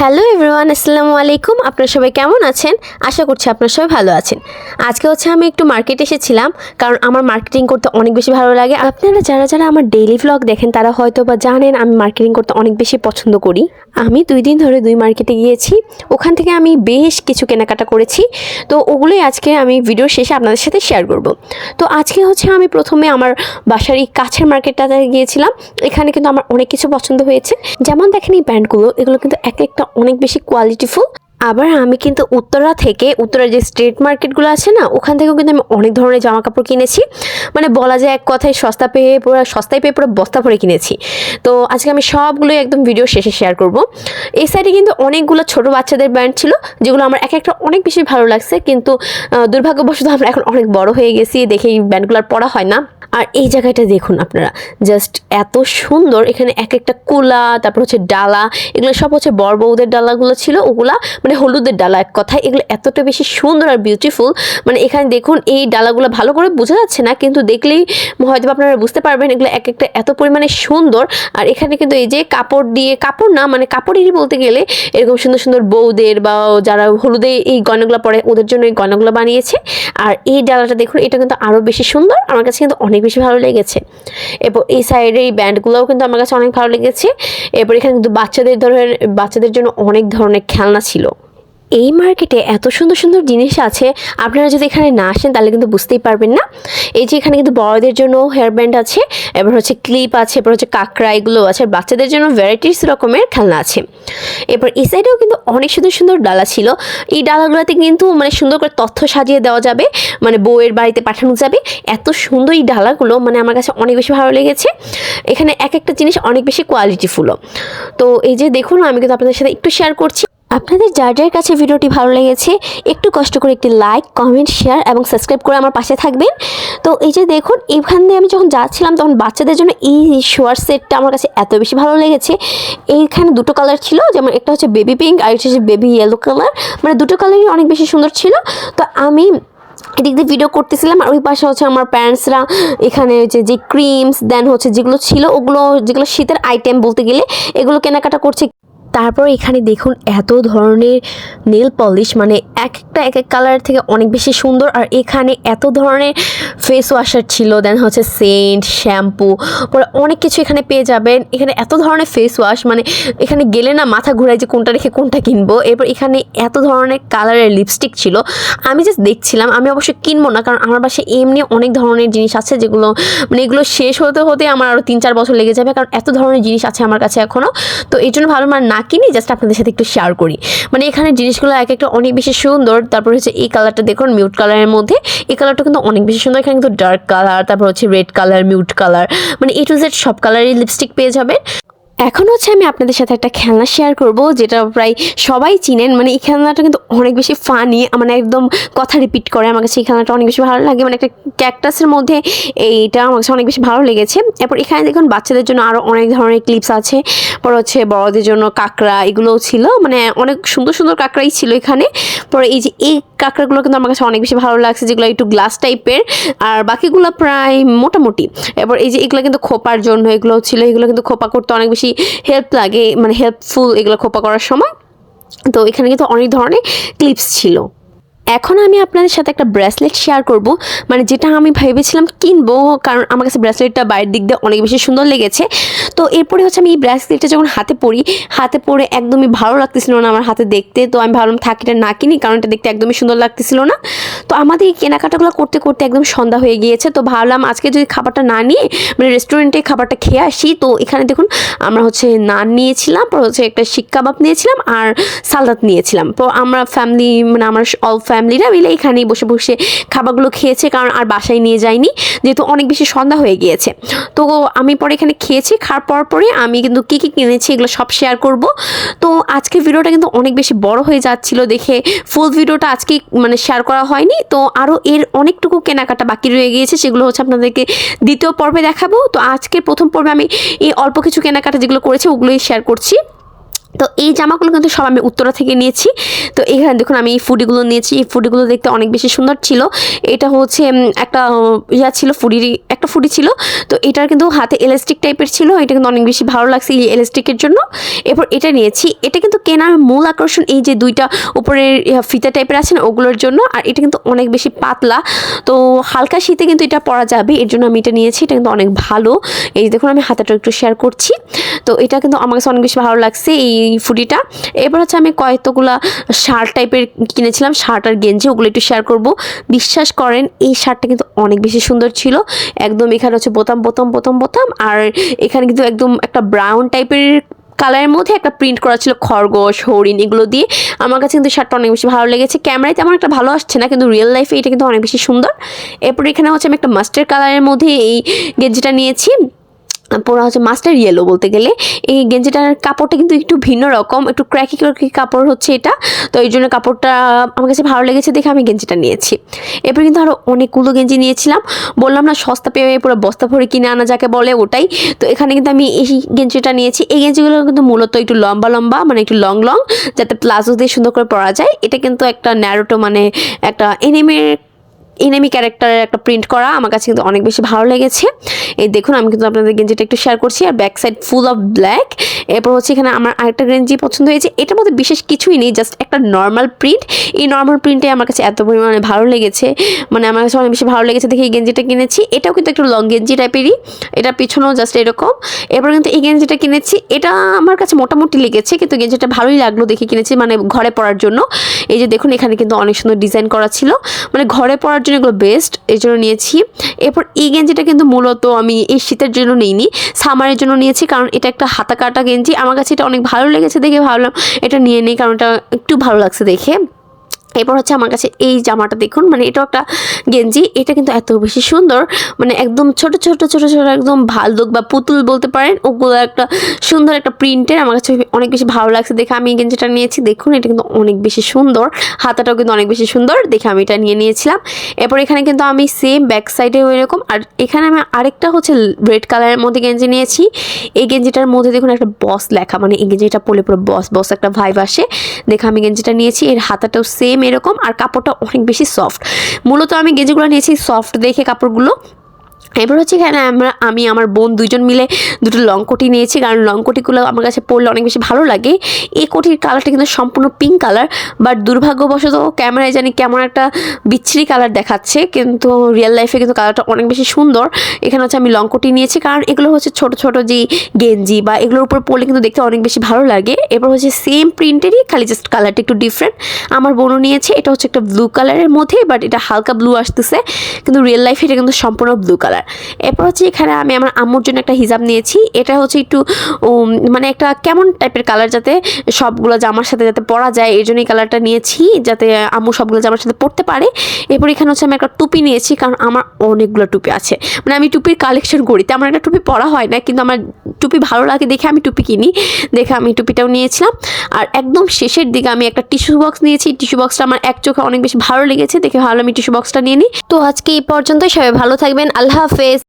Hello everyone, আসসালামু আলাইকুম। আপনারা সবাই কেমন আছেন? আশা করছি আপনারা সবাই ভালো আছেন। আজকে হচ্ছে আমি একটু মার্কেটে এসেছিলাম, কারণ আমার মার্কেটিং করতে অনেক বেশি ভালো লাগে। আপনারা যারা যারা আমার ডেইলি ভ্লগ দেখেন, তারা হয়তো বা জানেন আমি মার্কেটিং করতে অনেক বেশি পছন্দ করি। আমি দুই দিন ধরে দুই মার্কেটে গিয়েছি। ওখান থেকে আমি বেশ কিছু কেনাকাটা করেছি। তো ওগুলোই আজকে আমি ভিডিও শেষে আপনাদের সাথে শেয়ার করব। তো আজকে হচ্ছে আমি প্রথমে আমার বাসার এই কাছের মার্কেটটাতে গিয়েছিলাম। এখানে কিন্তু আমার অনেক কিছু পছন্দ হয়েছে। যেমন দেখেন এই ব্র্যান্ডগুলো এগুলো কিন্তু এক একটা অনেক বেশি কোয়ালিটিফুল আবার আমি কিন্তু উত্তরা থেকে, উত্তরা যে স্ট্রিট মার্কেটগুলো আছে না, ওখান থেকেও কিন্তু আমি অনেক ধরনের জামা কাপড় কিনেছি। মানে বলা যায় এক কথায় সস্তা পেয়ে পুরো, সস্তায় পেয়ে পুরো বস্তা ভরে কিনেছি। তো আজকে আমি সবগুলো একদম ভিডিও শেষে শেয়ার করব। এই সাইডে কিন্তু অনেকগুলো ছোট বাচ্চাদের ব্যান্ড ছিল, যেগুলো আমার এক একটা অনেক বেশি ভালো লাগছে। কিন্তু দুর্ভাগ্যবশত আমরা এখন অনেক বড় হয়ে গেছি, দেখে এই ব্যান্ডগুলো আর পড়া হয় না। আর এই জায়গাটা দেখুন আপনারা জাস্ট এত সুন্দর। এখানে এক একটা কুলা, তারপর হচ্ছে ডালা, এগুলো সব হচ্ছে বড় বউদের ডালাগুলো ছিল, ওগুলা মানে হলুদের ডালা এক কথায়, এগুলো এতটা বেশি সুন্দর আর বিউটিফুল মানে এখানে দেখুন, এই ডালাগুলো ভালো করে বোঝা যাচ্ছে না, কিন্তু দেখলেই হয়তো আপনারা বুঝতে পারবেন এগুলো এক একটা এত পরিমাণে সুন্দর। আর এখানে কিন্তু এই যে কাপড় দিয়ে, কাপড় না মানে কাপড়েরই বলতে গেলে এরকম সুন্দর সুন্দর বউদের বা যারা হলুদে এই গয়নাগুলো পরে, ওদের জন্য এই গয়নাগুলো বানিয়েছে। আর এই ডালাটা দেখুন, এটা কিন্তু আরও বেশি সুন্দর, আমার কাছে কিন্তু অনেক বেশি ভালো লেগেছে। এরপর এই সাইডের এই ব্যান্ডগুলোও কিন্তু আমার কাছে অনেক ভালো লেগেছে। এরপর এখানে কিন্তু বাচ্চাদের ধরনের, বাচ্চাদের জন্য অনেক ধরনের খেলনা ছিল। এই মার্কেটে এত সুন্দর সুন্দর জিনিস আছে, আপনারা যদি এখানে না আসেন তাহলে কিন্তু বুঝতেই পারবেন না। এই যে এখানে কিন্তু বড়দের জন্য হেয়ার ব্যান্ড আছে, এবার হচ্ছে ক্লিপ আছে, এবার হচ্ছে কাঁকড়া এগুলো আছে, বাচ্চাদের জন্য ভ্যারাইটিস রকমের খেলনা আছে। এরপর এই সাইডেও কিন্তু অনেক সুন্দর সুন্দর ডালা ছিল। এই ডালাগুলোতে কিন্তু মানে সুন্দর করে তথ্য সাজিয়ে দেওয়া যাবে মানে বউয়ের বাড়িতে পাঠানো যাবে। এত সুন্দর এই ডালাগুলো মানে আমার কাছে অনেক বেশি ভালো লেগেছে। এখানে এক একটা জিনিস অনেক বেশি কোয়ালিটিফুলও তো এই যে দেখুন, আমি কিন্তু আপনাদের সাথে একটু শেয়ার করছি। আপনাদের যার যার কাছে ভিডিওটি ভালো লেগেছে, একটু কষ্ট করে একটি লাইক, কমেন্ট, শেয়ার এবং সাবস্ক্রাইব করে আমার পাশে থাকবেন। তো এই যে দেখুন, এখান দিয়ে আমি যখন যাচ্ছিলাম, তখন বাচ্চাদের জন্য এই শোয়ার সেটটা আমার কাছে এত বেশি ভালো লেগেছে। এইখানে দুটো কালার ছিল, যেমন একটা হচ্ছে বেবি পিঙ্ক আর একটা হচ্ছে বেবি ইয়েলো কালার। মানে দুটো কালারই অনেক বেশি সুন্দর ছিল। তো আমি এদিক দিয়ে ভিডিও করতেছিলাম, আর ওই পাশে হচ্ছে আমার প্যারেন্টসরা এখানে হচ্ছে যে ক্রিমস দেন হচ্ছে যেগুলো ছিল, ওগুলো, যেগুলো শীতের আইটেম বলতে গেলে, এগুলো কেনাকাটা করছে। তারপর এখানে দেখুন এত ধরনের নেল পলিশ মানে এক একটা এক এক কালার থেকে অনেক বেশি সুন্দর। আর এখানে এত ধরনের ফেস ওয়াশার ছিল দেন হচ্ছে সেন্ট শ্যাম্পু পরে অনেক কিছু এখানে পেয়ে যাবেন। এখানে এত ধরনের ফেস ওয়াশ মানে এখানে গেলে না মাথা ঘুরায় যে কোনটা রেখে কোনটা কিনবো। এরপর এখানে এত ধরনের কালারের লিপস্টিক ছিল। আমি জাস্ট দেখছিলাম, আমি অবশ্যই কিনবো না, কারণ আমার বাসায় এমনি অনেক ধরনের জিনিস আছে যেগুলো মানে এগুলো শেষ হতে হতে আমার আরও তিন চার বছর লেগে যাবে, কারণ এত ধরনের জিনিস আছে আমার কাছে এখনও তো এই জন্য ভালো মানে না কিনি জাস্ট আপনাদের সাথে একটু শেয়ার করি। মানে এখানে জিনিসগুলো এক একটা অনেক বেশি সুন্দর, তারপর হচ্ছে এই কালারটা দেখুন মিউট কালারের মধ্যে। এই কালারটা কিন্তু অনেক বেশি সুন্দর, এখানে কিন্তু ডার্ক কালার তারপর হচ্ছে রেড কালার মিউট কালার মানে এ টু জেড সব কালারই লিপস্টিক পেয়ে যাবেন। এখন হচ্ছে আমি আপনাদের সাথে একটা খেলনা শেয়ার করব, যেটা প্রায় সবাই চিনেন। মানে এই খেলনাটা কিন্তু অনেক বেশি ফানি মানে একদম কথা রিপিট করে। আমার কাছে এই খেলনাটা অনেক বেশি ভালো লাগে। মানে একটা ক্যাকটাসের মধ্যে এইটা আমার কাছে অনেক বেশি ভালো লেগেছে। এরপর এখানে দেখুন, বাচ্চাদের জন্য আরও অনেক ধরনের ক্লিপস আছে। পর হচ্ছে বড়দের জন্য কাঁকড়া, এগুলোও ছিল। মানে অনেক সুন্দর সুন্দর কাঁকড়াই ছিল এখানে। পরে এই যে এই কাঁকড়াগুলো কিন্তু আমার কাছে অনেক বেশি ভালো লাগছে, যেগুলো একটু গ্লাস টাইপের আর বাকিগুলো প্রায় মোটামুটি। এরপর এই যে এগুলো কিন্তু খোপার জন্য এগুলো ছিল। এগুলো কিন্তু খোপা করতে অনেক বেশি হেল্প লাগে মানে হেল্পফুল এগুলো খোপা করার সময়। তো এখানে কিন্তু অনেক ধরনের ক্লিপস ছিল। এখন আমি আপনাদের সাথে একটা ব্রেসলেট শেয়ার করব। মানে যেটা আমি ভেবেছিলাম কিনবো, কারণ আমার কাছে ব্রেসলেটটা বাইরের দিক দিয়ে অনেক বেশি সুন্দর লেগেছে। তো এরপরে হচ্ছে আমি এই ব্রেসলেটটা যখন হাতে পরি, হাতে পরে একদমই ভালো লাগতেছিল না আমার হাতে দেখতে। তো আমি ভাবলাম, থাক, এটা না কিনি, কারণ এটা দেখতে একদমই সুন্দর লাগতেছিল না। তো আমাদের এই কেনাকাটাগুলো করতে করতে একদম সন্ধ্যা হয়ে গিয়েছে। তো ভাবলাম, আজকে যদি খাবারটা না নিয়ে মানে রেস্টুরেন্টে খাবারটা খেয়ে আসি, তো এখানে দেখুন, আমরা হচ্ছে নান নিয়েছিলাম হচ্ছে একটা শিক কাবাব নিয়েছিলাম, আর সালাদ নিয়েছিলাম। তো আমরা ফ্যামিলি মানে আমার অল ফ্যামিলিরা মিলে এখানেই বসে বসে খাবারগুলো খেয়েছে, কারণ আর বাসায় নিয়ে যায়নি, যেহেতু অনেক বেশি সন্ধ্যা হয়ে গিয়েছে। তো আমি পরে এখানে খেয়েছি, খাওয়ার পর পরে আমি কিন্তু কী কী কিনেছি এগুলো সব শেয়ার করব। তো আজকের ভিডিওটা কিন্তু অনেক বেশি বড় হয়ে যাচ্ছিল দেখে ফুল ভিডিওটা আজকে মানে শেয়ার করা হয়নি। তো আরও এর অনেকটুকু কেনাকাটা বাকি রয়ে গিয়েছে, সেগুলো হচ্ছে আপনাদেরকে দ্বিতীয় পর্বে দেখাবো। তো আজকের প্রথম পর্বে আমি এই অল্প কিছু কেনাকাটা যেগুলো করেছি, ওগুলোই শেয়ার করছি। তো এই জামাগুলো কিন্তু সব আমি উত্তরা থেকে নিয়েছি। তো এখানে দেখুন আমি এই ফুডিগুলো নিয়েছি। এই ফুডিগুলো দেখতে অনেক বেশি সুন্দর ছিল। এটা হচ্ছে একটা ইয়া ছিল ফুডিরই একটা ফুডি ছিল। তো এটার কিন্তু হাতে এলাস্টিক টাইপের ছিল। এটা কিন্তু অনেক বেশি ভালো লাগছে এই এলাস্টিকের জন্য। এরপর এটা নিয়েছি। এটা কিন্তু কেনার মূল আকর্ষণ এই যে দুইটা উপরের ফিতা টাইপের আছে না, ওগুলোর জন্য। আর এটা কিন্তু অনেক বেশি পাতলা। তো হালকা শীতে কিন্তু এটা পরা যাবে। এর জন্য আমি এটা নিয়েছি। এটা কিন্তু অনেক ভালো। এই দেখুন আমি হাতাটা একটু শেয়ার করছি। তো এটা কিন্তু আমার কাছে অনেক বেশি ভালো লাগছে। এই ফুডিটা। এবার হচ্ছে আমি কয়েকগুলা শার্ট টাইপের কিনেছিলাম, শার্ট আর গেঞ্জি, ওগুলো একটু শেয়ার করব। বিশ্বাস করেন, এই শার্টটা কিন্তু অনেক বেশি সুন্দর ছিল। একদম এখানে হচ্ছে বোতাম বোতাম বোতাম বোতাম, আর এখানে কিন্তু একদম একটা ব্রাউন টাইপের কালারের মধ্যে একটা প্রিন্ট করা ছিল, খরগোশ, হরিণ, এগুলো দিয়ে। আমার কাছে কিন্তু শার্টটা অনেক বেশি ভালো লেগেছে। ক্যামেরায় তেমন একটা ভালো আসছে না, কিন্তু রিয়েল লাইফে এটা কিন্তু অনেক বেশি সুন্দর। এরপর এখানে হচ্ছে আমি একটা মাস্টার কালারের মধ্যে এই গেঞ্জিটা নিয়েছি। পুরো হচ্ছে মাস্টার ইয়েলো বলতে গেলে। এই গেঞ্জিটার কাপড়টা কিন্তু একটু ভিন্ন রকম, একটু ক্র্যাকি ক্র্যাকি কাপড় হচ্ছে এটা। তো এই জন্য কাপড়টা আমার কাছে ভালো লেগেছে দেখে আমি গেঞ্জিটা নিয়েছি। এরপর কিন্তু আরও অনেকগুলো গেঞ্জি নিয়েছিলাম। বললাম না, সস্তা পেয়ে পুরো বস্তা ভরে কিনে আনা যাকে বলে ওটাই। তো এখানে কিন্তু আমি এই গেঞ্জিটা নিয়েছি। এই গেঞ্জিগুলো কিন্তু মূলত একটু লম্বা লম্বা মানে একটু লং লং যাতে প্লাজো দিয়ে সুন্দর করে পরা যায়। এটা কিন্তু একটা ন্যারোটো মানে একটা এনিমের এনিমি ক্যারেক্টারের একটা প্রিন্ট করা, আমার কাছে কিন্তু অনেক বেশি ভালো লেগেছে। এই দেখুন, আমি কিন্তু আপনাদের গেঞ্জিটা একটু শেয়ার করছি, আর back side full of black এরপর হচ্ছে এখানে আমার আরেকটা গেঞ্জি পছন্দ হয়েছে। এটার মধ্যে বিশেষ কিছুই নেই জাস্ট একটা নর্মাল প্রিন্ট এই নর্মাল প্রিন্টে আমার কাছে এত পরিমাণে ভালো লেগেছে মানে আমার কাছে অনেক বেশি ভালো লেগেছে দেখে এই গেঞ্জিটা কিনেছি। এটাও কিন্তু একটু লং গেঞ্জি টাইপেরই এটা পিছনেও জাস্ট এরকম। এরপর কিন্তু এই গেঞ্জিটা কিনেছি, এটা আমার কাছে মোটামুটি লেগেছে, কিন্তু গেঞ্জিটা ভালোই লাগল দেখে কিনেছি মানে ঘরে পরার জন্য। এই যে দেখুন, এখানে কিন্তু অনেক সুন্দর ডিজাইন করা ছিল মানে ঘরে পরার জন্য এগুলো বেস্ট এই জন্য নিয়েছি। এরপর এই গেঞ্জিটা কিন্তু মূলত আমি এই শীতের জন্য নিইনি, সামারের জন্য নিয়েছি, কারণ এটা একটা হাতা কাটা গেঞ্জি। আমার কাছে এটা অনেক ভালো লেগেছে দেখে ভাবলাম এটা নিয়ে নিই, কারণ এটা একটু ভালো লাগছে দেখে। এরপর হচ্ছে আমার কাছে এই জামাটা দেখুন মানে এটাও একটা গেঞ্জি, এটা কিন্তু এত বেশি সুন্দর মানে একদম ছোট ছোট ছোট ছোট একদম ভালুক বা পুতুল বলতে পারেন, ওগুলো একটা সুন্দর একটা প্রিন্টের আমার কাছে অনেক বেশি ভালো লাগছে দেখে। আমি এই গেঞ্জিটা নিয়েছি, দেখুন, এটা কিন্তু অনেক বেশি সুন্দর, হাতাটাও কিন্তু অনেক বেশি সুন্দর, দেখে আমি এটা নিয়ে নিয়েছিলাম। এরপর এখানে কিন্তু আমি সেম ব্যাক সাইডে এরকম, আর এখানে আমি আরেকটা হচ্ছে রেড কালারের মধ্যে গেঞ্জি নিয়েছি। এই গেঞ্জিটার মধ্যে দেখুন একটা বস লেখা মানে এই গেঞ্জিটা পরলে পুরো বস বস একটা ভাইব আসে। দেখে আমি গেঞ্জিটা নিয়েছি, এর হাতাটাও সেম এরকম আর কাপড়টা অনেক বেশি সফট মূলত আমি গেঞ্জিগুলো নিয়েছি সফট দেখে কাপড়গুলো। এবার হচ্ছে এখানে আমরা, আমি, আমার বোন দুজন মিলে দুটো লং কোটি নিয়েছি। কারণ লং কোটিগুলো আমার কাছে পরলে অনেক বেশি ভালো লাগে। এই কোটির কালারটা কিন্তু সম্পূর্ণ পিঙ্ক কালার বাট দুর্ভাগ্যবশত ক্যামেরায় জানি কেমন একটা বিচ্ছিরি কালার দেখাচ্ছে, কিন্তু রিয়েল লাইফে কিন্তু কালারটা অনেক বেশি সুন্দর। এখানে হচ্ছে আমি লং কোটি নিয়েছি, কারণ এগুলো হচ্ছে ছোট ছোট যে গেঞ্জি বা এগুলোর উপর পরলে কিন্তু দেখতে অনেক বেশি ভালো লাগে। এরপর হচ্ছে সেম প্রিন্টেরই খালি জাস্ট কালারটা একটু ডিফারেন্ট আমার বোনও নিয়েছে, এটা হচ্ছে একটা ব্লু কালারের মধ্যে বাট এটা হালকা ব্লু আসতেছে। কিন্তু রিয়েল লাইফে এটা কিন্তু সম্পূর্ণ ব্লু কালার এরপর হচ্ছে এখানে আমি আমার আম্মুর জন্য একটা হিজাব নিয়েছি। এটা হচ্ছে একটু মানে একটা কেমন টাইপের কালার যাতে সবগুলো জামার সাথে যাতে পরা যায়, এই জন্যই কালারটা নিয়েছি, যাতে আম্মু সবগুলো জামার সাথে পরতে পারে। এরপর এখানে হচ্ছে আমি একটা টুপি নিয়েছি, কারণ আমার অনেকগুলো টুপি আছে। মানে আমি টুপির কালেকশন করি, তেমন একটা টুপি পরা হয় না, কিন্তু আমার টুপি ভালো লাগে দেখে আমি টুপি কিনি। দেখে আমি টুপিটাও নিয়েছিলাম। আর একদম শেষের দিকে আমি একটা টিস্যু বক্স নিয়েছি। টিস্যু বক্সটা আমার এক চোখে অনেক বেশি ভালো লেগেছে। দেখে ভালো আমি টিস্যু বক্সটা নিয়ে নিই। তো আজকে এই পর্যন্ত সবাই ভালো থাকবেন। আল্লাহ হাফেজ।